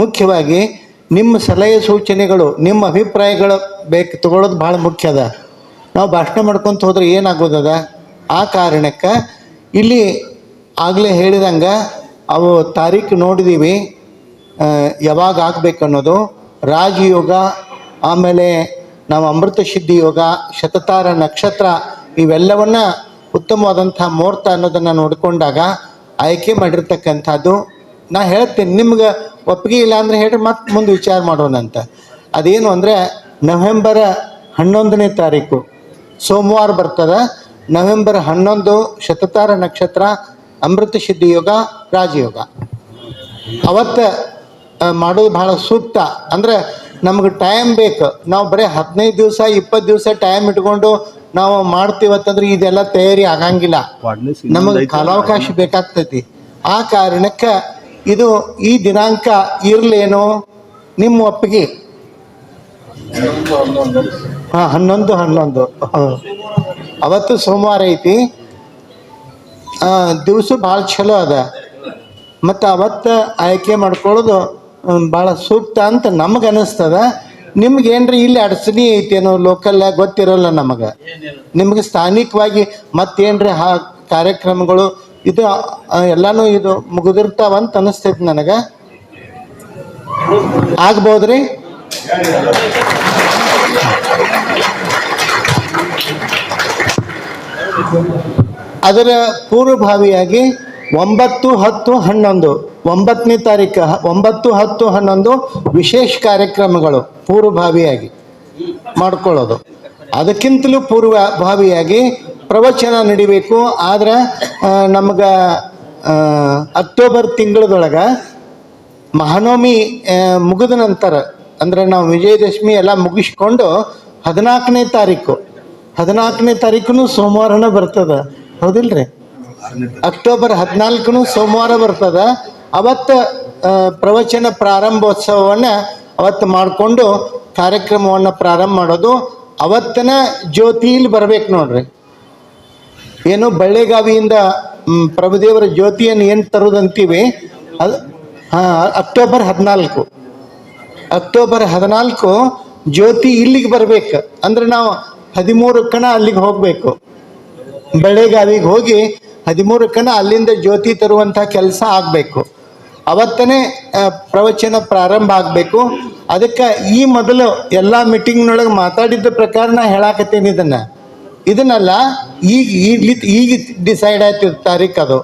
ಮುಖ್ಯವಾಗಿ ನಿಮ್ಮ ಸಲಹೆ ಸೂಚನೆಗಳು, ನಿಮ್ಮ ಅಭಿಪ್ರಾಯಗಳು ಬೇಕು ತಗೊಳ್ಳೋದು ಭಾಳ ಮುಖ್ಯ ಅದ. ನಾವು ಭಾಷಣ ಮಾಡ್ಕೊತ ಹೋದ್ರೆ ಏನಾಗೋದದ? ಆ ಕಾರಣಕ್ಕೆ ಇಲ್ಲಿ ಆಗಲೇ ಹೇಳಿದಂಗೆ ಅವು ತಾರೀಕು ನೋಡಿದ್ದೀವಿ ಯಾವಾಗ ಆಗಬೇಕು ಅನ್ನೋದು. ರಾಜಯೋಗ ಆಮೇಲೆ ನಾವು ಅಮೃತ ಸಿದ್ಧಿ ಯೋಗ, ಶತತಾರ ನಕ್ಷತ್ರ ಇವೆಲ್ಲವನ್ನ ಉತ್ತಮವಾದಂಥ ಮುಹೂರ್ತ ಅನ್ನೋದನ್ನು ನೋಡಿಕೊಂಡಾಗ ಆಯ್ಕೆ ಮಾಡಿರ್ತಕ್ಕಂಥದ್ದು. ನಾ ಹೇಳ್ತೀನಿ ನಿಮ್ಗೆ ಒಪ್ಪಿಗೆ ಇಲ್ಲ ಅಂದರೆ ಹೇಳಿ ಮತ್ತೆ ಮುಂದೆ ವಿಚಾರ ಮಾಡೋಣ ಅಂತ. ಅದೇನು ಅಂದರೆ ನವೆಂಬರ್ ಹನ್ನೊಂದನೇ ತಾರೀಕು ಸೋಮವಾರ ಬರ್ತದೆ. ನವೆಂಬರ್ ಹನ್ನೊಂದು ಶತತಾರ ನಕ್ಷತ್ರ ಅಮೃತ ಸಿದ್ಧಿ ಯೋಗ ರಾಜಯೋಗ. ಅವತ್ತು ಮಾಡೋದು ಭಾಳ ಸೂಕ್ತ. ಅಂದ್ರೆ ನಮ್ಗೆ ಟೈಮ್ ಬೇಕು. ನಾವು ಬರೀ ಹದಿನೈದು ದಿವಸ ಇಪ್ಪತ್ತು ದಿವಸ ಟೈಮ್ ಇಟ್ಕೊಂಡು ನಾವು ಮಾಡ್ತೀವತ್ತಂದ್ರೆ ಇದೆಲ್ಲ ತಯಾರಿ ಆಗಂಗಿಲ್ಲ. ನಮಗೆ ಕಾಲಾವಕಾಶ ಬೇಕಾಗ್ತೈತಿ. ಆ ಕಾರಣಕ್ಕೆ ಇದು ಈ ದಿನಾಂಕ ಇರಲೇನೋ ನಿಮ್ಮ ಒಪ್ಪಿಗೆ? ಹಾ, ಹನ್ನೊಂದು ಹನ್ನೊಂದು. ಅವತ್ತು ಸೋಮವಾರ ಐತಿ. ದಿವಸ ಭಾಳ ಚಲೋ ಅದ. ಮತ್ತು ಅವತ್ತು ಆಯ್ಕೆ ಮಾಡ್ಕೊಳ್ಳೋದು ಭಾಳ ಸೂಕ್ತ ಅಂತ ನಮಗೆ ಅನಿಸ್ತದ. ನಿಮ್ಗೆ ಏನ್ರಿ ಇಲ್ಲಿ ಅಡಚಣೆ ಐತೇನೋ ಲೋಕಲ್ ಗೊತ್ತಿರಲ್ಲ ನಮಗೆ? ನಿಮ್ಗೆ ಸ್ಥಾನಿಕವಾಗಿ ಮತ್ತೇನ್ರಿ ಹಾ ಕಾರ್ಯಕ್ರಮಗಳು ಇದು ಎಲ್ಲಾನು ಇದು ಮುಗಿದಿರ್ತಾವಂತ ಅನಿಸ್ತೈತಿ ನನಗೆ. ಆಗ್ಬೋದ್ರಿ? ಅದರ ಪೂರ್ವಭಾವಿಯಾಗಿ ಒಂಬತ್ತು ಹತ್ತು ಹನ್ನೊಂದು, ಒಂಬತ್ತನೇ ತಾರೀಕು, ಒಂಬತ್ತು ಹತ್ತು ಹನ್ನೊಂದು ವಿಶೇಷ ಕಾರ್ಯಕ್ರಮಗಳು ಪೂರ್ವಭಾವಿಯಾಗಿ ಮಾಡ್ಕೊಳ್ಳೋದು. ಅದಕ್ಕಿಂತಲೂ ಪೂರ್ವಭಾವಿಯಾಗಿ ಪ್ರವಚನ ನಡಿಬೇಕು, ಆದ್ರೆ ನಮ್ಗೆ ಅಕ್ಟೋಬರ್ ತಿಂಗಳದೊಳಗೆ ಮಹಾನವಮಿ ಮುಗಿದ ನಂತರ, ಅಂದರೆ ನಾವು ವಿಜಯದಶಮಿ ಎಲ್ಲ ಮುಗಿಸ್ಕೊಂಡು ಹದಿನಾಲ್ಕನೇ ತಾರೀಕು ಹದಿನಾಲ್ಕನೇ ತಾರೀಕು ಸೋಮವಾರನ ಬರ್ತದ, ಹೌದಿಲ್ರಿ? ಅಕ್ಟೋಬರ್ ಹದಿನಾಲ್ಕು ಸೋಮವಾರ ಬರ್ತದ, ಅವತ್ತು ಪ್ರವಚನ ಪ್ರಾರಂಭೋತ್ಸವವನ್ನು ಅವತ್ತು ಮಾಡಿಕೊಂಡು ಕಾರ್ಯಕ್ರಮವನ್ನು ಪ್ರಾರಂಭ ಮಾಡೋದು ಅವತ್ತನ ಜ್ಯೋತಿಲಿ ಬರ್ಬೇಕು ನೋಡ್ರಿ. ಏನು ಬಳ್ಳೆಗಾವಿಯಿಂದ ಪ್ರಭುದೇವರ ಜ್ಯೋತಿಯನ್ನು ಏನು ತರುವುದಂತೀವಿ ಅದು, ಹಾಂ, ಅಕ್ಟೋಬರ್ ಹದಿನಾಲ್ಕು. ಅಕ್ಟೋಬರ್ ಹದಿನಾಲ್ಕು ಜ್ಯೋತಿ ಇಲ್ಲಿಗೆ ಬರ್ಬೇಕು. ಅಂದ್ರೆ ನಾವು ಹದಿಮೂರು ಕಣ ಅಲ್ಲಿಗೆ ಹೋಗಬೇಕು. ಬೆಳೆಗಾವಿಗೆ ಹೋಗಿ ಹದಿಮೂರು ಕಣ ಅಲ್ಲಿಂದ ಜ್ಯೋತಿ ತರುವಂಥ ಕೆಲಸ ಆಗಬೇಕು. ಅವತ್ತನೇ ಪ್ರವಚನ ಪ್ರಾರಂಭ ಆಗಬೇಕು. ಅದಕ್ಕೆ ಈ ಮೊದಲು ಎಲ್ಲ ಮೀಟಿಂಗ್ನೊಳಗೆ ಮಾತಾಡಿದ್ದ ಪ್ರಕಾರ ನಾ ಹೇಳಾಕತ್ತೀನಿ ಇದನ್ನು. ಇದನ್ನೆಲ್ಲ ಈಗ ಈಗ ಡಿಸೈಡ್ ಆಯ್ತು ತಾರೀಕು ಅದು.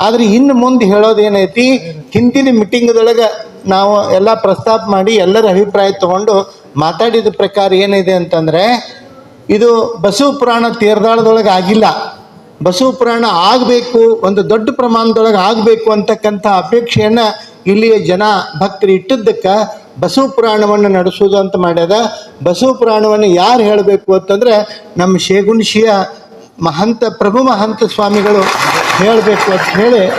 ಆದ್ರೆ ಇನ್ನು ಮುಂದೆ ಹೇಳೋದು ಏನೈತಿ, ಹಿಂದಿನ ಮೀಟಿಂಗ್ದೊಳಗೆ ನಾವು ಎಲ್ಲ ಪ್ರಸ್ತಾಪ ಮಾಡಿ ಎಲ್ಲರ ಅಭಿಪ್ರಾಯ ತಗೊಂಡು ಮಾತಾಡಿದ ಪ್ರಕಾರ ಏನಿದೆ ಅಂತಂದರೆ, ಇದು ಬಸವ ಪುರಾಣ ತೀರ್ದಾಳದೊಳಗೆ ಆಗಿಲ್ಲ. ಬಸವ ಪುರಾಣ ಆಗಬೇಕು, ಒಂದು ದೊಡ್ಡ ಪ್ರಮಾಣದೊಳಗೆ ಆಗಬೇಕು ಅಂತಕ್ಕಂಥ ಅಪೇಕ್ಷೆಯನ್ನು ಇಲ್ಲಿಯ ಜನ ಭಕ್ತರು ಇಟ್ಟಿದ್ದಕ್ಕೆ ಬಸವ ಪುರಾಣವನ್ನು ನಡೆಸೋದು ಅಂತ ಮಾಡ್ಯದ. ಬಸವ ಪುರಾಣವನ್ನು ಯಾರು ಹೇಳಬೇಕು ಅಂತಂದ್ರೆ ನಮ್ಮ ಶೇಗುಣಶಿಯ ಮಹಂತ, ಪ್ರಭು ಮಹಂತ ಸ್ವಾಮಿಗಳು ಹೇಳಬೇಕು ಅಂತ ಹೇಳಿ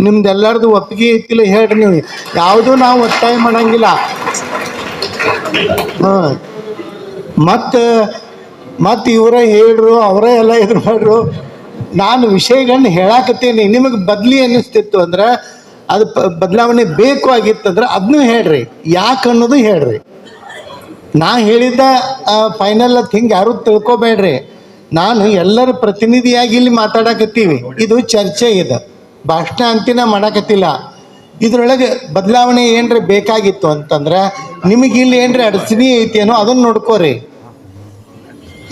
ನಿಮ್ದೆಲ್ಲರದು ಒಪ್ಪಿಗೆ ಇತ್ತಿಲ್ಲ ಹೇಳ್ರಿ ನೀವು. ಯಾವುದೂ ನಾವು ಒತ್ತಾಯ ಮಾಡಂಗಿಲ್ಲ. ಹಾಂ. ಮತ್ತು ಮತ್ತು ಇವರೇ ಹೇಳ್ರು, ಅವರೇ ಎಲ್ಲ ಇದ್ರ ಮಾಡ್ರು. ನಾನು ವಿಷಯಗಳನ್ನ ಹೇಳಾಕತ್ತೀನಿ. ನಿಮಗೆ ಬದ್ಲಿ ಅನ್ನಿಸ್ತಿತ್ತು ಅಂದ್ರೆ ಅದು ಬದಲಾವಣೆ ಬೇಕು ಆಗಿತ್ತಂದ್ರೆ ಅದನ್ನೂ ಹೇಳ್ರಿ. ಯಾಕೆ ಅನ್ನೋದು ಹೇಳ್ರಿ. ನಾ ಹೇಳಿದ್ದ ಫೈನಲ್ ಅದು ಹಿಂಗೆ ಯಾರು ತಿಳ್ಕೊಬೇಡ್ರಿ. ನಾನು ಎಲ್ಲರ ಪ್ರತಿನಿಧಿಯಾಗಿ ಇಲ್ಲಿ ಮಾತಾಡಕತ್ತೀವಿ. ಇದು ಚರ್ಚೆ ಇದೆ. ಭಾಷಣ ಅಂತಿನ ಮಾಡಕತ್ತಿಲ್ಲ. ಇದ್ರೊಳಗೆ ಬದಲಾವಣೆ ಏನ್ರಿ ಬೇಕಾಗಿತ್ತು ಅಂತಂದ್ರೆ ನಿಮಗೆ ಇಲ್ಲಿ ಏನ್ರಿ ಅಡಚಣೆ ಐತೇನೋ ಅದನ್ನ ನೋಡ್ಕೋರಿ.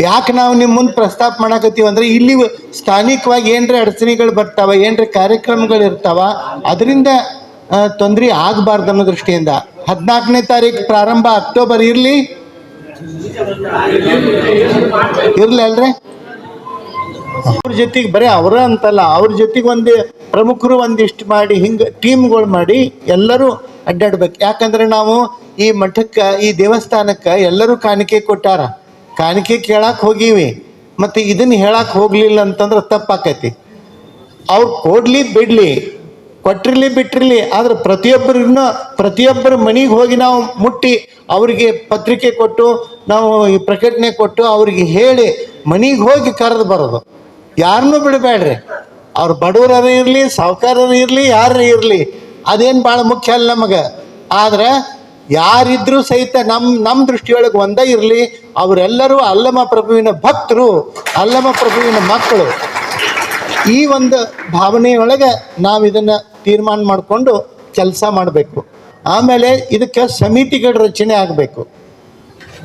ಯಾಕೆ ನಾವು ನಿಮ್ಮ ಮುಂದೆ ಪ್ರಸ್ತಾಪ ಮಾಡಕತ್ತೀವಿ ಅಂದ್ರೆ ಇಲ್ಲಿ ಸ್ಥಾನಿಕವಾಗಿ ಏನರ ಅಡಚಣೆಗಳು ಬರ್ತಾವ, ಏನರ ಕಾರ್ಯಕ್ರಮಗಳು ಇರ್ತಾವ, ಅದರಿಂದ ತೊಂದರೆ ಆಗಬಾರ್ದು ಅನ್ನೋ ದೃಷ್ಟಿಯಿಂದ. ಹದಿನಾಲ್ಕನೇ ತಾರೀಕು ಪ್ರಾರಂಭ ಅಕ್ಟೋಬರ್ ಇರಲಿ? ಇರ್ಲಿ ಅಲ್ರಿ? ಅವ್ರ ಜೊತೆಗೆ ಬರೀ ಅವರ ಅಂತಲ್ಲ, ಅವ್ರ ಜೊತೆಗೆ ಒಂದು ಪ್ರಮುಖರು ಒಂದಿಷ್ಟು ಮಾಡಿ, ಹಿಂಗೆ ಟೀಮ್ಗಳು ಮಾಡಿ ಎಲ್ಲರೂ ಅಡ್ಡಾಡ್ಬೇಕು. ಯಾಕಂದ್ರೆ ನಾವು ಈ ಮಠಕ್ಕೆ, ಈ ದೇವಸ್ಥಾನಕ್ಕೆ ಎಲ್ಲರೂ ಕಾಣಿಕೆ ಕೊಟ್ಟಾರ. ಕಾಣಿಕೆ ಕೇಳಕ್ಕೆ ಹೋಗೀವಿ. ಮತ್ತು ಇದನ್ನು ಹೇಳಕ್ಕೆ ಹೋಗಲಿಲ್ಲ ಅಂತಂದ್ರೆ ತಪ್ಪಾಕೈತಿ. ಅವ್ರು ಕೊಡಲಿ ಬಿಡ್ಲಿ ಕೊಟ್ಟಿರಲಿ ಬಿಟ್ಟಿರಲಿ ಆದ್ರೆ ಪ್ರತಿಯೊಬ್ಬರನ್ನ, ಪ್ರತಿಯೊಬ್ಬರ ಮನೆಗೆ ಹೋಗಿ ನಾವು ಮುಟ್ಟಿ ಅವರಿಗೆ ಪತ್ರಿಕೆ ಕೊಟ್ಟು, ನಾವು ಈ ಪ್ರಕಟಣೆ ಕೊಟ್ಟು ಅವ್ರಿಗೆ ಹೇಳಿ ಮನೆಗೆ ಹೋಗಿ ಕರೆದು ಬರೋದು. ಯಾರನ್ನೂ ಬಿಡಬೇಡ್ರಿ. ಅವ್ರು ಬಡವರರು ಇರಲಿ, ಸಾವುಕಾರರು ಇರಲಿ ಯಾರೇ ಇರಲಿ, ಅದೇನು ಭಾಳ ಮುಖ್ಯ ಅಲ್ಲ ನಮಗೆ. ಆದ್ರೆ ಯಾರಿದ್ರೂ ಸಹಿತ ನಮ್ಮ ನಮ್ಮ ದೃಷ್ಟಿಯೊಳಗೆ ಒಂದೇ ಇರಲಿ, ಅವರೆಲ್ಲರೂ ಅಲ್ಲಮ ಪ್ರಭುವಿನ ಭಕ್ತರು, ಅಲ್ಲಮ ಪ್ರಭುವಿನ ಮಕ್ಕಳು. ಈ ಒಂದು ಭಾವನೆಯೊಳಗೆ ನಾವು ಇದನ್ನು ತೀರ್ಮಾನ ಮಾಡಿಕೊಂಡು ಕೆಲಸ ಮಾಡಬೇಕು. ಆಮೇಲೆ ಇದಕ್ಕೆ ಸಮಿತಿಗಳ ರಚನೆ ಆಗಬೇಕು.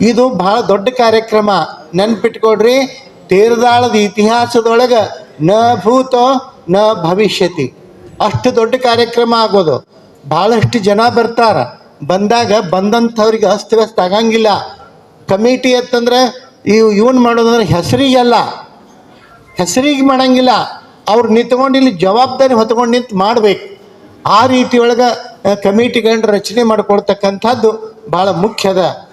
ಇದು ಬಹಳ ದೊಡ್ಡ ಕಾರ್ಯಕ್ರಮ. ನೆನ್ಪಿಟ್ಕೊಡ್ರಿ ತೇರದಾಳದ ಇತಿಹಾಸದೊಳಗೆ ನ ಭೂತ ನ ಭವಿಷ್ಯತಿ. ಅಷ್ಟು ದೊಡ್ಡ ಕಾರ್ಯಕ್ರಮ ಆಗೋದು. ಭಾಳಷ್ಟು ಜನ ಬರ್ತಾರ. ಬಂದಾಗ ಬಂದಂಥವ್ರಿಗೆ ಅಸ್ತವ್ಯಸ್ತ ಆಗಂಗಿಲ್ಲ ಕಮಿಟಿ ಅಂತಂದ್ರೆ ಇವು ಇವನ್ ಮಾಡೋದಂದ್ರೆ ಹೆಸರಿಗೆಲ್ಲ. ಹೆಸರಿಗೆ ಮಾಡಂಗಿಲ್ಲ. ಅವ್ರು ನಿಂತ್ಕೊಂಡು ಇಲ್ಲಿ ಜವಾಬ್ದಾರಿ ಹೊತ್ಕೊಂಡು ನಿಂತು ಮಾಡ್ಬೇಕು. ಆ ರೀತಿ ಒಳಗೆ ಕಮಿಟಿಗಳನ್ನ ರಚನೆ ಮಾಡ್ಕೊಳ್ತಕ್ಕಂಥದ್ದು ಭಾಳ ಮುಖ್ಯದ.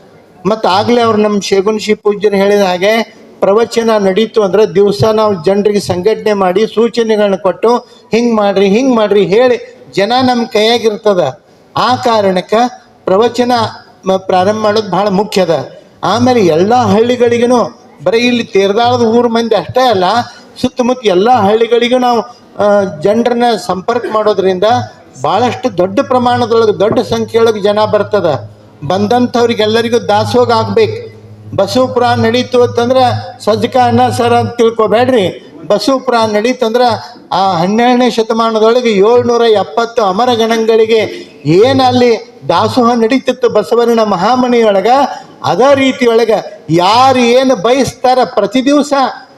ಮತ್ತು ಆಗಲೇ ಅವ್ರು ನಮ್ಮ ಶೇಗುನ್ ಶಿ ಪೂಜ್ಯರು ಹೇಳಿದ ಹಾಗೆ, ಪ್ರವಚನ ನಡೀತು ಅಂದ್ರೆ ದಿವಸ ನಾವು ಜನರಿಗೆ ಸಂಘಟನೆ ಮಾಡಿ ಸೂಚನೆಗಳನ್ನ ಕೊಟ್ಟು ಹಿಂಗೆ ಮಾಡ್ರಿ ಹಿಂಗೆ ಮಾಡ್ರಿ ಹೇಳಿ ಜನ ನಮ್ಮ ಕೈಯಾಗಿರ್ತದ ಆ ಕಾರಣಕ್ಕೆ ಪ್ರವಚನ ಪ್ರಾರಂಭ ಮಾಡೋದು ಭಾಳ ಅದ. ಆಮೇಲೆ ಎಲ್ಲ ಹಳ್ಳಿಗಳಿಗೂ ಬರೀ ಇಲ್ಲಿ ತೇರ್ದಾಳದ ಊರು ಮಂದಿ ಅಷ್ಟೇ ಅಲ್ಲ, ಸುತ್ತಮುತ್ತ ಎಲ್ಲ ಹಳ್ಳಿಗಳಿಗೂ ನಾವು ಜನರನ್ನ ಸಂಪರ್ಕ ಮಾಡೋದ್ರಿಂದ ಭಾಳಷ್ಟು ದೊಡ್ಡ ಪ್ರಮಾಣದೊಳಗೆ, ದೊಡ್ಡ ಸಂಖ್ಯೆಯೊಳಗೆ ಜನ ಬರ್ತದ. ಬಂದಂಥವ್ರಿಗೆಲ್ಲರಿಗೂ ದಾಸೋಗ ಆಗ್ಬೇಕು. ಬಸವಪುರ ನಡೀತು ಅಂತಂದ್ರೆ ಸಜ್ಜಕ ಅನ್ನ ಸರ ಅಂತ ತಿಳ್ಕೊಬೇಡ್ರಿ. ಬಸವ ಪುರಾಣ ನಡೀತಂದ್ರೆ ಆ ಹನ್ನೆರಡನೇ ಶತಮಾನದೊಳಗೆ ಏಳ್ನೂರ ಎಪ್ಪತ್ತು ಅಮರ ಗಣಗಳಿಗೆ ಏನು ಅಲ್ಲಿ ದಾಸೋಹ ನಡೀತಿತ್ತು ಬಸವನ ಮಹಾಮನೆಯೊಳಗ ಅದೇ ರೀತಿಯೊಳಗೆ ಯಾರು ಏನು ಬಯಸ್ತಾರ ಪ್ರತಿ ದಿವಸ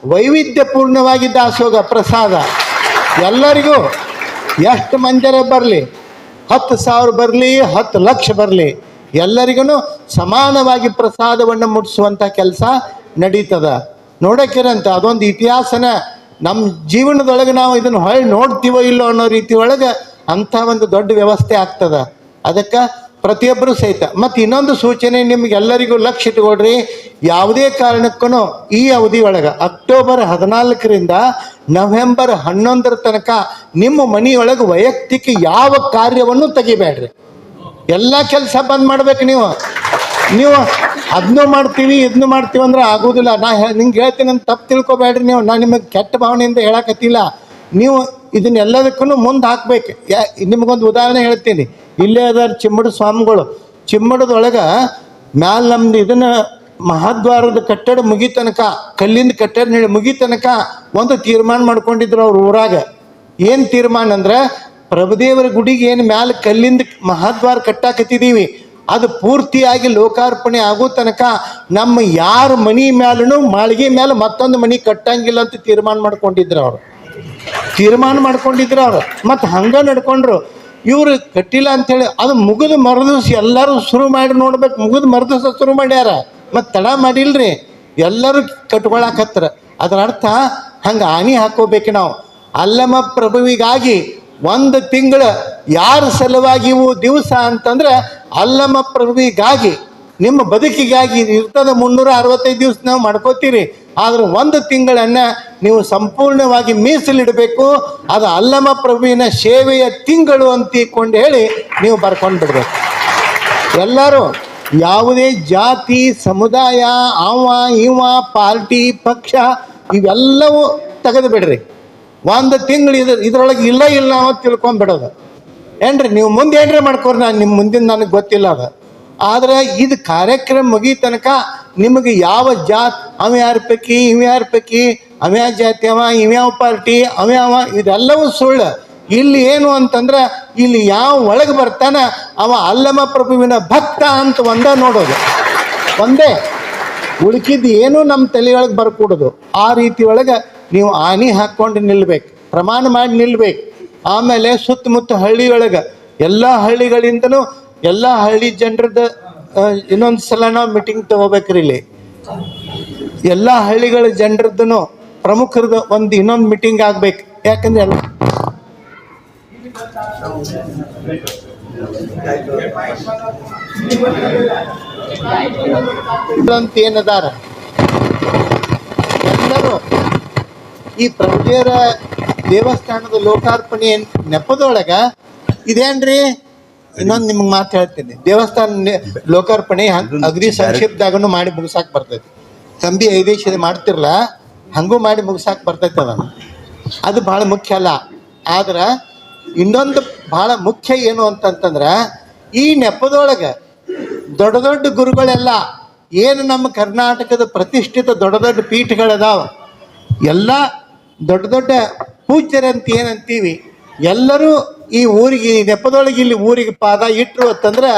ವೈವಿಧ್ಯಪೂರ್ಣವಾಗಿ ದಾಸೋಗ ಪ್ರಸಾದ. ಎಲ್ಲರಿಗೂ ಎಷ್ಟು ಮಂದಿರ ಬರಲಿ, ಹತ್ತು ಸಾವಿರ ಬರಲಿ, ಹತ್ತು ಲಕ್ಷ ಬರಲಿ ಎಲ್ಲರಿಗೂ ಸಮಾನವಾಗಿ ಪ್ರಸಾದವನ್ನು ಮುಟ್ಟಿಸುವಂಥ ಕೆಲಸ ನಡೀತದ. ನೋಡಕ್ಕಿರಂತ ಅದೊಂದು ಇತಿಹಾಸನ ನಮ್ಮ ಜೀವನದೊಳಗೆ ನಾವು ಇದನ್ನು ಹೊಳ್ಳಿ ನೋಡ್ತೀವೋ ಇಲ್ಲೋ ಅನ್ನೋ ರೀತಿ ಒಳಗೆ ಅಂಥ ಒಂದು ದೊಡ್ಡ ವ್ಯವಸ್ಥೆ ಆಗ್ತದ. ಅದಕ್ಕೆ ಪ್ರತಿಯೊಬ್ಬರು ಸಹಿತ. ಮತ್ತು ಇನ್ನೊಂದು ಸೂಚನೆ ನಿಮ್ಗೆಲ್ಲರಿಗೂ ಲಕ್ಷ್ಯ ಇಟ್ಕೊಡ್ರಿ. ಯಾವುದೇ ಕಾರಣಕ್ಕೂ ಈ ಅವಧಿ ಒಳಗೆ ಅಕ್ಟೋಬರ್ ಹದಿನಾಲ್ಕರಿಂದ ನವೆಂಬರ್ ಹನ್ನೊಂದರ ತನಕ ನಿಮ್ಮ ಮನೆಯೊಳಗೆ ವೈಯಕ್ತಿಕ ಯಾವ ಕಾರ್ಯವನ್ನು ತೆಗಿಬೇಡ್ರಿ. ಎಲ್ಲ ಕೆಲಸ ಬಂದ್ ಮಾಡ್ಬೇಕು ನೀವು. ನೀವು ಅದನ್ನು ಮಾಡ್ತೀವಿ ಇದನ್ನು ಮಾಡ್ತೀವಿ ಅಂದ್ರೆ ಆಗೋದಿಲ್ಲ. ನಾ ನಿಂಗೆ ಹೇಳ್ತೀನಿ ಅಂತ ತಪ್ಪು ತಿಳ್ಕೊಬೇಡ್ರಿ ನೀವು. ನಾನು ನಿಮಗೆ ಕೆಟ್ಟ ಭಾವನೆಯಿಂದ ಹೇಳಕತ್ತಿಲ್ಲ. ನೀವು ಇದನ್ನೆಲ್ಲದಕ್ಕೂ ಮುಂದೆ ಹಾಕ್ಬೇಕು. ಯಾ, ನಿಮಗೊಂದು ಉದಾಹರಣೆ ಹೇಳ್ತೀನಿ. ಇಲ್ಲೇ ಅದಾರ ಚಿಮ್ಮಡ ಸ್ವಾಮಿಗಳು. ಚಿಮ್ಮಡದೊಳಗೆ ಮ್ಯಾಲ ನಮ್ದು ಇದನ್ನು ಮಹಾದ್ವಾರದ ಕಟ್ಟಡ ಮುಗಿ ತನಕ, ಕಲ್ಲಿಂದ ಕಟ್ಟಡ ಹೇಳಿ ಮುಗಿ ತನಕ ಒಂದು ತೀರ್ಮಾನ ಮಾಡ್ಕೊಂಡಿದ್ರು ಅವ್ರ ಊರಾಗ. ಏನು ತೀರ್ಮಾನ ಅಂದ್ರೆ ಪ್ರಭುದೇವರ ಗುಡಿಗೆ ಏನು ಮ್ಯಾಲ ಕಲ್ಲಿಂದ ಮಹಾದ್ವಾರ ಕಟ್ಟಾಕತ್ತಿದ್ದೀವಿ ಅದು ಪೂರ್ತಿಯಾಗಿ ಲೋಕಾರ್ಪಣೆ ಆಗೋ ತನಕ ನಮ್ಮ ಯಾರ ಮನಿ ಮ್ಯಾಲೂ ಮಾಳಿಗೆ ಮೇಲೆ ಮತ್ತೊಂದು ಮನಿ ಕಟ್ಟಂಗಿಲ್ಲ ಅಂತ ತೀರ್ಮಾನ ಮಾಡ್ಕೊಂಡಿದ್ರು ಅವರು. ತೀರ್ಮಾನ ಮಾಡ್ಕೊಂಡಿದ್ರು ಅವ್ರು. ಮತ್ತು ಹಂಗ ನಡ್ಕೊಂಡ್ರು. ಇವರು ಕಟ್ಟಿಲ್ಲ ಅಂತೇಳಿ ಅದು ಮುಗಿದು ಮರದಿವ್ಸ ಎಲ್ಲರೂ ಶುರು ಮಾಡಿ ನೋಡ್ಬೇಕು. ಮುಗಿದು ಮರದಿವ್ಸ ಶುರು ಮಾಡ್ಯಾರ. ಮತ್ತು ತಡ ಮಾಡಿಲ್ರಿ. ಎಲ್ಲರೂ ಕಟ್ಕೊಳಕತ್ರ ಅದರ ಅರ್ಥ ಹಂಗೆ ಹಾನಿ ಹಾಕೋಬೇಕು ನಾವು. ಅಲ್ಲಮ ಪ್ರಭುವಿಗಾಗಿ ಒಂದು ತಿಂಗಳ ಯಾರ ಸಲುವಾಗಿ ಇವು ದಿವಸ ಅಂತಂದ್ರೆ ಅಲ್ಲಮ ಪ್ರಭುವಿಗಾಗಿ ನಿಮ್ಮ ಬದುಕಿಗಾಗಿ ಇರ್ತದ ಮುನ್ನೂರ ಅರವತ್ತೈದು ದಿವಸ ನಾವು ಮಾಡ್ಕೋತೀರಿ. ಆದ್ರೆ ಒಂದು ತಿಂಗಳನ್ನ ನೀವು ಸಂಪೂರ್ಣವಾಗಿ ಮೀಸಲಿಡಬೇಕು. ಅದು ಅಲ್ಲಮ ಪ್ರಭುವಿನ ಸೇವೆಯ ತಿಂಗಳು ಅಂತ ತಿಳ್ಕೊಂಡು ಹೇಳಿ ನೀವು ಬರ್ಕೊಂಡು ಬಿಡ್ಬೇಕು. ಎಲ್ಲರೂ ಯಾವುದೇ ಜಾತಿ, ಸಮುದಾಯ ಅವ ಇವ, ಪಾರ್ಟಿ, ಪಕ್ಷ ಇವೆಲ್ಲವೂ ತೆಗೆದು ಬಿಡ್ರಿ. ಒಂದು ತಿಂಗಳು ಇದ್ರ ಇದ್ರೊಳಗೆ ಇಲ್ಲ ಇಲ್ಲ ಅಂತ ತಿಳ್ಕೊಂಬಿಡೋದು ಏನ್ರಿ, ನೀವು ಮುಂದೆ ಏನ್ರಿ ಮಾಡ್ಕೋರಿ? ನಾನು ನಿಮ್ಮ ಮುಂದಿನ ನನಗೆ ಗೊತ್ತಿಲ್ಲ ಅದು. ಆದ್ರೆ ಇದು ಕಾರ್ಯಕ್ರಮ ಮುಗಿ ತನಕ ನಿಮಗೆ ಯಾವ ಜಾತ್, ಅವ ಯಾರ ಪೈಕಿ, ಇವ ಯಾರ ಪೈಕಿ, ಅವ ಯಾವ ಜಾತಿ ಅವ ಇವ್ಯಾವ ಪಾರ್ಟಿ ಅವ್ಯಾವ ಇದೆಲ್ಲವೂ ಸುಳ್ಳು. ಇಲ್ಲಿ ಏನು ಅಂತಂದ್ರೆ, ಇಲ್ಲಿ ಯಾವ ಒಳಗೆ ಬರ್ತಾನ, ಅವ ಅಲ್ಲಮ ಪ್ರಭುವಿನ ಭಕ್ತ ಅಂತ ಒಂದೇ ನೋಡೋದು. ಒಂದೇ, ಉಳ್ಕಿದ್ದು ಏನು ನಮ್ಮ ತಲೆಯೊಳಗೆ ಬರ್ಕೊಡೋದು. ಆ ರೀತಿ ಒಳಗೆ ನೀವು ಆನಿ ಹಾಕ್ಕೊಂಡು ನಿಲ್ಬೇಕು, ಪ್ರಮಾಣ ಮಾಡಿ ನಿಲ್ಬೇಕು. ಆಮೇಲೆ ಸುತ್ತಮುತ್ತ ಹಳ್ಳಿಯೊಳಗೆ ಎಲ್ಲ ಹಳ್ಳಿಗಳಿಂದನೂ ಎಲ್ಲ ಹಳ್ಳಿ ಜನರದ ಇನ್ನೊಂದು ಸಲ ನಾವು ಮೀಟಿಂಗ್ ತಗೋಬೇಕ್ರಿ ಇಲ್ಲಿ. ಎಲ್ಲ ಹಳ್ಳಿಗಳ ಜನರದ್ದು ಪ್ರಮುಖರದ ಒಂದು ಇನ್ನೊಂದು ಮೀಟಿಂಗ್ ಆಗ್ಬೇಕು. ಯಾಕಂದ್ರೆ ಎಲ್ಲ ಅಂತ ಏನದಾರ ಎಲ್ಲರೂ ಈ ಪ್ರಭುದೇವರ ದೇವಸ್ಥಾನದ ಲೋಕಾರ್ಪಣೆ ನೆಪದೊಳಗ ಇದೇನ್ರಿ? ಇನ್ನೊಂದು ನಿಮ್ಗೆ ಮಾತು ಹೇಳ್ತೀನಿ. ದೇವಸ್ಥಾನ ಲೋಕಾರ್ಪಣೆ ಅಗ್ರಿ ಸಂಕ್ಷಿಪ್ತಾಗನು ಸಂಕ್ಷಿಪ್ತದಾಗನು ಮಾಡಿ ಮುಗಿಸಾಕ್ ಬರ್ತೈತಿ. ತಂಬಿ ಐದೇಶದ ಮಾಡ್ತಿರ್ಲ ಹಂಗೂ ಮಾಡಿ ಮುಗಿಸಾಕ್ ಬರ್ತೈತಿ ಅದನ್ನು. ಅದು ಭಾಳ ಮುಖ್ಯ ಅಲ್ಲ. ಆದ್ರೆ ಇನ್ನೊಂದು ಭಾಳ ಮುಖ್ಯ ಏನು ಅಂತಂತಂದ್ರೆ ಈ ನೆಪದೊಳಗೆ ದೊಡ್ಡ ದೊಡ್ಡ ಗುರುಗಳೆಲ್ಲ ಏನು ನಮ್ಮ ಕರ್ನಾಟಕದ ಪ್ರತಿಷ್ಠಿತ ದೊಡ್ಡ ದೊಡ್ಡ ಪೀಠಗಳದಾವ ಎಲ್ಲ ದೊಡ್ಡ ದೊಡ್ಡ ಪೂಜ್ಯರಂತ ಏನಂತೀವಿ ಎಲ್ಲರೂ ಈ ಊರಿಗೆ, ಈ ನೆಪದೊಳಗೆ ಇಲ್ಲಿ ಊರಿಗೆ ಪಾದ ಇಟ್ಟರು ಅಂತಂದ್ರೆ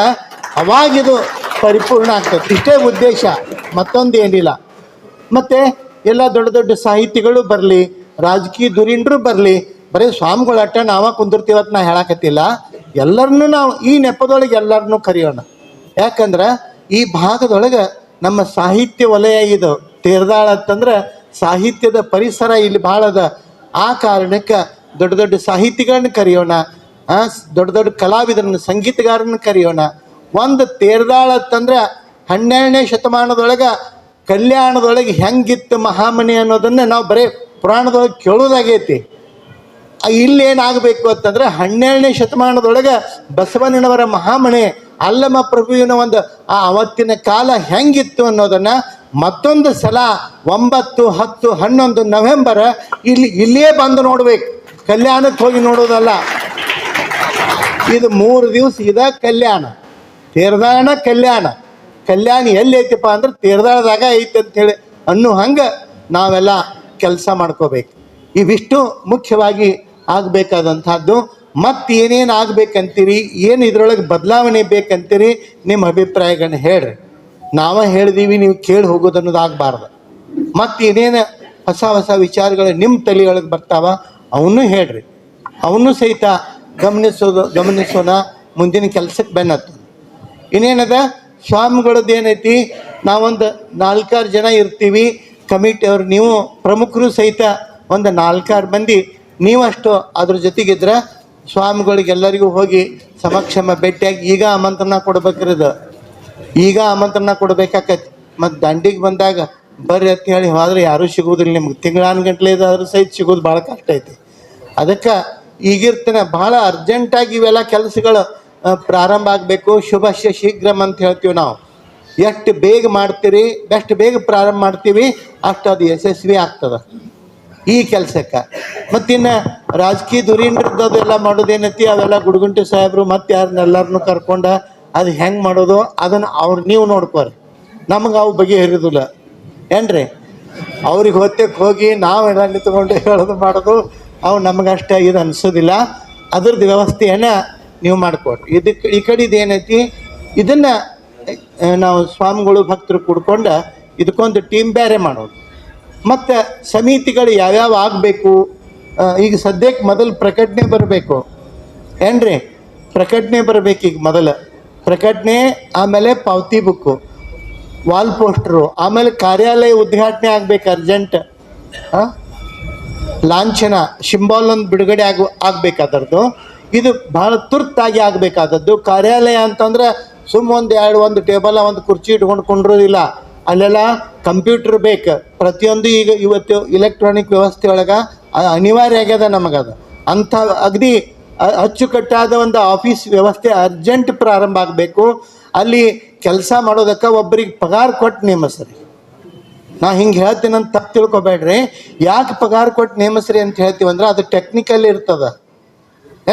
ಅವಾಗಿದು ಪರಿಪೂರ್ಣ ಆಗ್ತದೆ. ಇಷ್ಟೇ ಉದ್ದೇಶ, ಮತ್ತೊಂದು ಏನಿಲ್ಲ. ಮತ್ತು ಎಲ್ಲ ದೊಡ್ಡ ದೊಡ್ಡ ಸಾಹಿತಿಗಳು ಬರಲಿ, ರಾಜಕೀಯ ದುರಿಂಡ್ರು ಬರಲಿ, ಬರೀ ಸ್ವಾಮಿಗಳು ಅಟ್ಟ ನಾವ ಕುಂದಿರ್ತೀವತ್ ನಾ ಹೇಳಕತ್ತಿಲ್ಲ. ಎಲ್ಲರನ್ನೂ ನಾವು, ಈ ನೆಪದೊಳಗೆ ಎಲ್ಲರನ್ನೂ ಕರೆಯೋಣ. ಯಾಕಂದ್ರೆ ಈ ಭಾಗದೊಳಗೆ ನಮ್ಮ ಸಾಹಿತ್ಯ ವಲಯ ಇದು ತೇರ್ದಾಳ ಅಂತಂದ್ರೆ ಸಾಹಿತ್ಯದ ಪರಿಸರ ಇಲ್ಲಿ ಭಾಳ ಅದ ಆ ಕಾರಣಕ್ಕೆ ದೊಡ್ಡ ದೊಡ್ಡ ಸಾಹಿತಿಗಳನ್ನ ಕರೆಯೋಣ ದೊಡ್ಡ ದೊಡ್ಡ ಕಲಾವಿದರನ್ನ ಸಂಗೀತಗಾರನ್ನ ಕರೆಯೋಣ. ಒಂದು ತೇರ್ದಾಳ ಅಂತಂದ್ರೆ ಹನ್ನೆರಡನೇ ಶತಮಾನದೊಳಗೆ ಕಲ್ಯಾಣದೊಳಗೆ ಹೆಂಗಿತ್ತು ಮಹಾಮನಿ ಅನ್ನೋದನ್ನ ನಾವು ಬರೇ ಪುರಾಣದೊಳಗೆ ಕೇಳೋದಾಗೈತಿ. ಇಲ್ಲಿ ಇಲ್ಲೇನಾಗಬೇಕು ಅಂತಂದ್ರೆ ಹನ್ನೆರಡನೇ ಶತಮಾನದೊಳಗೆ ಬಸವಣ್ಣನವರ ಮಹಾಮನೆ ಅಲ್ಲಮ ಪ್ರಭುವಿನ ಒಂದು, ಆ, ಅವತ್ತಿನ ಕಾಲ ಹೆಂಗಿತ್ತು ಅನ್ನೋದನ್ನ ಮತ್ತೊಂದು ಸಲ ಒಂಬತ್ತು, ಹತ್ತು, ಹನ್ನೊಂದು ನವೆಂಬರ್ ಇಲ್ಲಿ ಇಲ್ಲಿಯೇ ಬಂದು ನೋಡ್ಬೇಕು. ಕಲ್ಯಾಣಕ್ಕೆ ಹೋಗಿ ನೋಡೋದಲ್ಲ. ಇದು ಮೂರು ದಿವಸ ಇದ ಕಲ್ಯಾಣ. ತೀರ್ದಾಣ ಕಲ್ಯಾಣ. ಕಲ್ಯಾಣ ಎಲ್ಲಿ ಐತಿಪ್ಪ ಅಂದ್ರೆ ತೇರ್ದಾಳದಾಗ ಐತಿ ಅಂತೇಳಿ ಅನ್ನೋ ಹಂಗೆ ನಾವೆಲ್ಲ ಕೆಲಸ ಮಾಡ್ಕೋಬೇಕು. ಇವಿಷ್ಟು ಮುಖ್ಯವಾಗಿ ಆಗಬೇಕಾದಂಥದ್ದು. ಮತ್ತೆ ಏನೇನು ಆಗ್ಬೇಕಂತೀರಿ? ಏನು ಇದ್ರೊಳಗೆ ಬದಲಾವಣೆ ಬೇಕಂತೀರಿ? ನಿಮ್ಮ ಅಭಿಪ್ರಾಯಗಳನ್ನ ಹೇಳ್ರಿ. ನಾವ ಹೇಳಿದೀವಿ, ನೀವು ಕೇಳಿ ಹೋಗೋದು ಅನ್ನೋದು ಆಗಬಾರ್ದು. ಮತ್ತೆ ಏನೇನು ಹೊಸ ಹೊಸ ವಿಚಾರಗಳು ನಿಮ್ಮ ತಲೆಯೊಳಗೆ ಬರ್ತಾವ? ಅವನ್ನೂ ಹೇಳ್ರಿ. ಅವನ್ನೂ ಸಹಿತ ಗಮನಿಸೋದು ಗಮನಿಸೋಣ, ಮುಂದಿನ ಕೆಲಸಕ್ಕೆ ಬೆನ್ನತ್ತು ಇನ್ನೇನದ? ಸ್ವಾಮಿಗಳದ್ದು ಏನೈತಿ? ನಾವೊಂದು ನಾಲ್ಕಾರು ಜನ ಇರ್ತೀವಿ. ಕಮಿಟಿ ಅವ್ರು, ನೀವು ಪ್ರಮುಖರು ಸಹಿತ ಒಂದು ನಾಲ್ಕಾರು ಮಂದಿ. ನೀವಷ್ಟು ಅದ್ರ ಜೊತೆಗಿದ್ರೆ ಸ್ವಾಮಿಗಳಿಗೆಲ್ಲರಿಗೂ ಹೋಗಿ ಸಮಕ್ಷಮ ಭೇಟಿಯಾಗಿ ಈಗ ಆಮಂತ್ರಣ ಕೊಡ್ಬೇಕ್ರದ. ಈಗ ಆಮಂತ್ರಣ ಕೊಡ್ಬೇಕಾಕತಿ. ಮತ್ತು ದಂಡಿಗೆ ಬಂದಾಗ ಬರ್ರಿ ಅಂತ ಹೇಳಿ ಹೋದ್ರೆ ಯಾರೂ ಸಿಗೋದಿಲ್ಲ. ನಿಮ್ಗೆ ತಿಂಗಳಾನು ಗಂಟ್ಲೆ ಇದಾದ್ರೂ ಸಹಿತ ಸಿಗೋದು ಭಾಳ ಕಷ್ಟ ಐತಿ. ಅದಕ್ಕೆ ಬಹಳ ಭಾಳ ಅರ್ಜೆಂಟಾಗಿ ಇವೆಲ್ಲ ಕೆಲಸಗಳು ಪ್ರಾರಂಭ ಆಗಬೇಕು. ಶುಭಶ್ಯ ಶೀಘ್ರಂ ಅಂತ ಹೇಳ್ತೀವಿ ನಾವು. ಎಷ್ಟು ಬೇಗ ಮಾಡ್ತೀರಿ ಎಷ್ಟು ಬೇಗ ಪ್ರಾರಂಭ ಮಾಡ್ತೀವಿ, ಅಷ್ಟು ಅದು ಯಶಸ್ವಿ ಆಗ್ತದೆ. ಈ ಕೆಲಸಕ್ಕೆ. ಮತ್ತಿನ್ನು ರಾಜಕೀಯ ದುರೀಂದ್ರದ್ದೆಲ್ಲ ಮಾಡೋದೇನೈತಿ, ಅವೆಲ್ಲ ಗುಡುಗುಂಟಿ ಸಾಹೇಬರು ಮತ್ತೆ ಯಾರನ್ನೆಲ್ಲರನ್ನೂ ಕರ್ಕೊಂಡ ಅದು ಹೆಂಗೆ ಮಾಡೋದು, ಅದನ್ನು ಅವ್ರು ನೀವು ನೋಡ್ಕೋರಿ. ನಮಗೆ ಅವು ಬಗೆಹರಿದಿಲ್ಲ ಏನ್ರಿ? ಅವ್ರಿಗೆ ಹೊತ್ತಕ್ಕೆ ಹೋಗಿ ನಾವೆಲ್ಲ ನಿಂತ್ಕೊಂಡು ಹೇಳೋದು ಮಾಡೋದು ಅವು ನಮಗಷ್ಟೇ ಇದು ಅನಿಸೋದಿಲ್ಲ. ಅದ್ರದ್ದು ವ್ಯವಸ್ಥೆಯನ್ನು ನೀವು ಮಾಡಿಕೊಡ್ರಿ ಇದಕ್ಕೆ ಈ ಕಡೆದು ಏನೈತಿ? ಇದನ್ನು ನಾವು ಸ್ವಾಮಿಗಳು ಭಕ್ತರು ಕೂಡ್ಕೊಂಡು ಇದಕ್ಕೊಂದು ಟೀಮ್ ಬೇರೆ ಮಾಡೋದು. ಮತ್ತು ಸಮಿತಿಗಳು ಯಾವ್ಯಾವ ಆಗಬೇಕು? ಈಗ ಸದ್ಯಕ್ಕೆ ಮೊದಲು ಪ್ರಕಟಣೆ ಬರಬೇಕು. ಏನ್ರಿ? ಪ್ರಕಟಣೆ ಬರಬೇಕು ಈಗ ಮೊದಲು. ಪ್ರಕಟಣೆ, ಆಮೇಲೆ ಪಾವತಿ ಬುಕ್ಕು ವಾಲ್ ಪೋಸ್ಟ್ರು ಆಮೇಲೆ ಕಾರ್ಯಾಲಯ ಉದ್ಘಾಟನೆ ಆಗ್ಬೇಕು ಅರ್ಜೆಂಟ್ ಹಾಂ ಲಾಂಛನ ಶಿಂಬಾಲ್ ಒಂದು ಬಿಡುಗಡೆ ಆಗ ಆಗ್ಬೇಕು ಅದರದ್ದು ಇದು ಭಾಳ ತುರ್ತಾಗಿ ಆಗಬೇಕಾದದ್ದು. ಕಾರ್ಯಾಲಯ ಅಂತಂದ್ರೆ ಸುಮ್ಮ ಒಂದು ಎರಡು, ಒಂದು ಟೇಬಲ್, ಒಂದು ಕುರ್ಚಿ ಇಟ್ಕೊಂಡು ಕೊಂಡಿರೋದಿಲ್ಲ ಅಲ್ಲೆಲ್ಲ ಕಂಪ್ಯೂಟರ್ ಬೇಕು. ಪ್ರತಿಯೊಂದು ಈಗ ಇವತ್ತು ಇಲೆಕ್ಟ್ರಾನಿಕ್ ವ್ಯವಸ್ಥೆ ಒಳಗೆ ಅನಿವಾರ್ಯ ಆಗ್ಯದ ನಮಗದು. ಅಂಥ ಅಗದಿ ಅಚ್ಚುಕಟ್ಟಾದ ಒಂದು ಆಫೀಸ್ ವ್ಯವಸ್ಥೆ ಅರ್ಜೆಂಟ್ ಪ್ರಾರಂಭ ಆಗಬೇಕು. ಅಲ್ಲಿ ಕೆಲಸ ಮಾಡೋದಕ್ಕೆ ಒಬ್ಬರಿಗೆ ಪಗಾರ ಕೊಟ್ಟು ನೇಮಿಸ್ರಿ ನಾ ಹಿಂಗೆ ಹೇಳ್ತೀನಿ ಅಂತ ತಪ್ಪು ತಿಳ್ಕೊಬೇಡ್ರಿ. ಯಾಕೆ ಪಗಾರ ಕೊಟ್ಟು ನೇಮಿಸ್ರಿ ಅಂತ ಹೇಳ್ತೀವಂದ್ರೆ ಅದು ಟೆಕ್ನಿಕಲ್ ಇರ್ತದ.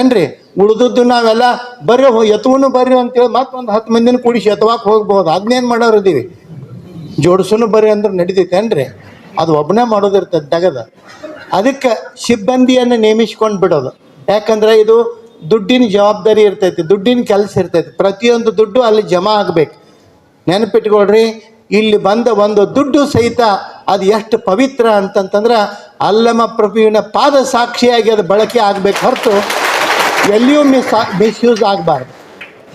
ಏನ್ರಿ? ಉಳಿದದ್ದು ನಾವೆಲ್ಲ ಬರ್ರಿ, ಹೋ ಎತ್ತುವನು ಬರ್ರಿ ಅಂತೇಳಿ ಮತ್ತೊಂದು ಹತ್ತು ಮಂದಿನ ಕೂಡಿಸಿ ಎತ್ತವಾಕ್ ಹೋಗ್ಬೋದು. ಅದನ್ನೇನು ಮಾಡೋರು ಇದೀವಿ? ಜೋಡಿಸೋನು ಬರ್ರಿ ಅಂದ್ರೆ ನಡೀತೈತೆ ಏನ್ರಿ? ಅದು ಒಬ್ಬನೇ ಮಾಡೋದಿರ್ತದೆ ದಗದ ಅದಕ್ಕೆ ಸಿಬ್ಬಂದಿಯನ್ನು ನೇಮಿಸ್ಕೊಂಡು ಬಿಡೋದು. ಯಾಕಂದ್ರೆ ಇದು ದುಡ್ಡಿನ ಜವಾಬ್ದಾರಿ ಇರ್ತೈತಿ, ದುಡ್ಡಿನ ಕೆಲಸ ಇರ್ತೈತಿ. ಪ್ರತಿಯೊಂದು ದುಡ್ಡು ಅಲ್ಲಿ ಜಮಾ ಆಗ್ಬೇಕು. ನೆನಪಿಟ್ಕೊಳ್ರಿ ಇಲ್ಲಿ ಬಂದ ಒಂದು ದುಡ್ಡು ಸಹಿತ ಅದು ಎಷ್ಟು ಪವಿತ್ರ ಅಂತಂತಂದ್ರೆ ಅಲ್ಲಮ ಪ್ರಭುವಿನ ಪಾದ ಸಾಕ್ಷಿಯಾಗಿ ಅದು ಬಳಕೆ ಆಗಬೇಕು ಹೊರತು ಎಲ್ಲಿಯೂ ಮಿಸ್ ಮಿಸ್ಯೂಸ್ ಆಗಬಾರ್ದು.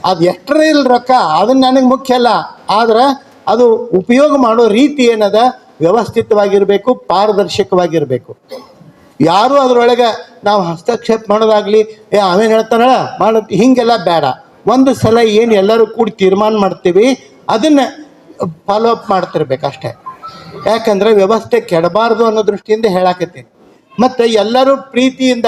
ಅದು ಎಷ್ಟರ ಇಲ್ಲ ರೊಕ್ಕ ಅದನ್ನ ನನಗೆ ಮುಖ್ಯ ಅಲ್ಲ, ಆದ್ರೆ ಅದು ಉಪಯೋಗ ಮಾಡೋ ರೀತಿ ಏನದ? ವ್ಯವಸ್ಥಿತವಾಗಿರಬೇಕು, ಪಾರದರ್ಶಕವಾಗಿರಬೇಕು. ಯಾರು ಅದರೊಳಗೆ ನಾವು ಹಸ್ತಕ್ಷೇಪ ಮಾಡೋದಾಗ್ಲಿ, ಏ, ಅವೇನು ಹೇಳ್ತಾನಳ ಮಾಡ, ಹಿಂಗೆಲ್ಲ ಬೇಡ. ಒಂದು ಸಲ ಏನು ಎಲ್ಲರೂ ಕೂಡಿ ತೀರ್ಮಾನ ಮಾಡ್ತೀವಿ, ಅದನ್ನು ಫಾಲೋ ಅಪ್ ಮಾಡ್ತಿರ್ಬೇಕು ಅಷ್ಟೇ ಯಾಕಂದ್ರೆ ವ್ಯವಸ್ಥೆ ಕೆಡಬಾರ್ದು ಅನ್ನೋ ದೃಷ್ಟಿಯಿಂದ ಹೇಳಾಕತ್ತೀನಿ. ಮತ್ತು ಎಲ್ಲರೂ ಪ್ರೀತಿಯಿಂದ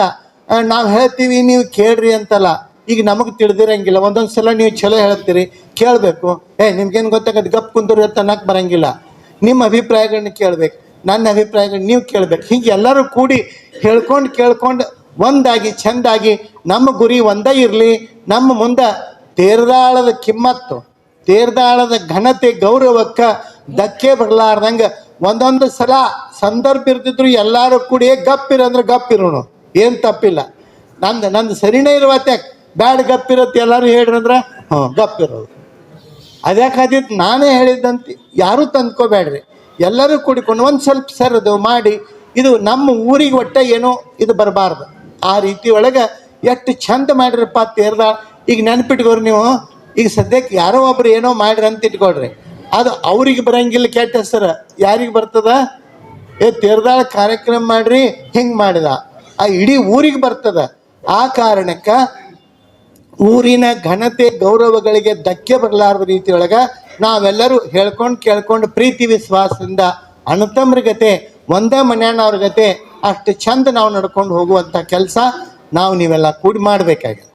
ನಾವು ಹೇಳ್ತೀವಿ, ನೀವು ಕೇಳ್ರಿ ಅಂತಲ್ಲ. ಈಗ ನಮಗೆ ತಿಳಿದಿರಂಗಿಲ್ಲ. ಒಂದೊಂದು ಸಲ ನೀವು ಚಲೋ ಹೇಳ್ತೀರಿ, ಕೇಳಬೇಕು. ಏ, ನಿಮ್ಗೇನು ಗೊತ್ತಾಗತ್ತೆ ಗಪ್ ಕುಂದ್ರಿ ಅಂತ ಅನ್ನಕ್ಕೆ ಬರಂಗಿಲ್ಲ. ನಿಮ್ಮ ಅಭಿಪ್ರಾಯಗಳನ್ನ ಕೇಳಬೇಕು. ನನ್ನ ಅಭಿಪ್ರಾಯಗಳನ್ನ ನೀವು ಕೇಳಬೇಕು. ಹೀಗೆ ಎಲ್ಲರೂ ಕೂಡಿ ಹೇಳ್ಕೊಂಡು ಕೇಳ್ಕೊಂಡು ಒಂದಾಗಿ, ಚೆಂದಾಗಿ, ನಮ್ಮ ಗುರಿ ಒಂದೇ ಇರಲಿ. ನಮ್ಮ ಮುಂದೆ ತೇರದಾಳದ ಕಿಮ್ಮತ್ತು. ತೇರ್ದಾಳದ ಘನತೆ ಗೌರವಕ್ಕೆ ಧಕ್ಕೆ ಬರಲಾರ್ದಂಗೆ ಒಂದೊಂದು ಸಲ ಸಂದರ್ಭ ಇರ್ತಿದ್ರು ಎಲ್ಲರೂ ಕೂಡಿ ಗಪ್ಪಿರ ಅಂದ್ರೆ ಗಪ್ಪಿರೋಣ ಏನು ತಪ್ಪಿಲ್ಲ. ನಂದು ನಂದು ಸರಿನೇ ಇರುವತ್ತೆ. ಬ್ಯಾಡ್ ಗಪ್ಪಿರತ್ತೆ ಎಲ್ಲರೂ ಹೇಳ್ರಿ ಅಂದ್ರೆ ಹ್ಞೂ ಗಪ್ಪಿರೋದು ಅದ್ಯಾಕಾದಿತ್ತು ನಾನೇ ಹೇಳಿದ್ದಂತ, ಯಾರೂ ತಂದ್ಕೋಬೇಡ್ರಿ ಎಲ್ಲರೂ ಕೂಡಿಕೊಂಡು ಒಂದು ಸ್ವಲ್ಪ ಸರದು ಮಾಡಿ, ಇದು ನಮ್ಮ ಊರಿಗೆ ಒಟ್ಟ ಏನೋ ಇದು ಬರಬಾರ್ದು. ಆ ರೀತಿ ಒಳಗೆ ಎಷ್ಟು ಚಂದ ಮಾಡಿರಪ್ಪ ತೇರ್ದ ಈಗ ನೆನ್ಪಿಟ್ಕೋರಿ ನೀವು ಈಗ ಸದ್ಯಕ್ಕೆ ಯಾರೋ ಒಬ್ರು ಏನೋ ಮಾಡ್ರಿ ಅಂತ ಇಟ್ಕೊಳ್ರಿ. ಅದು ಅವ್ರಿಗೆ ಬರಂಗಿಲ್ಲ ಕೆಟ್ಟ ಹೆಸರು. ಯಾರಿಗೆ ಬರ್ತದ? ಏ, ತೇರ್ದಾಳ ಕಾರ್ಯಕ್ರಮ ಮಾಡ್ರಿ, ಹಿಂಗೆ ಮಾಡಿದ. ಆ ಇಡೀ ಊರಿಗೆ ಬರ್ತದ. ಆ ಕಾರಣಕ್ಕೆ ಊರಿನ ಘನತೆ, ಗೌರವಗಳಿಗೆ ಧಕ್ಕೆ ಬರಲಾರದ ರೀತಿಯೊಳಗ ನಾವೆಲ್ಲರೂ ಹೇಳ್ಕೊಂಡು ಕೇಳ್ಕೊಂಡು ಪ್ರೀತಿ, ವಿಶ್ವಾಸದಿಂದ ಅಣ್ಣತಮ್ಮರ ಗತೆ, ಒಂದೇ ಮನೆಯವ್ರ ಗತೆ, ಅಷ್ಟು ಚಂದ ನಾವು ನಡ್ಕೊಂಡು ಹೋಗುವಂಥ ಕೆಲಸ ನಾವು ನೀವೆಲ್ಲ ಕೂಡಿ ಮಾಡಬೇಕಾಗಿದೆ.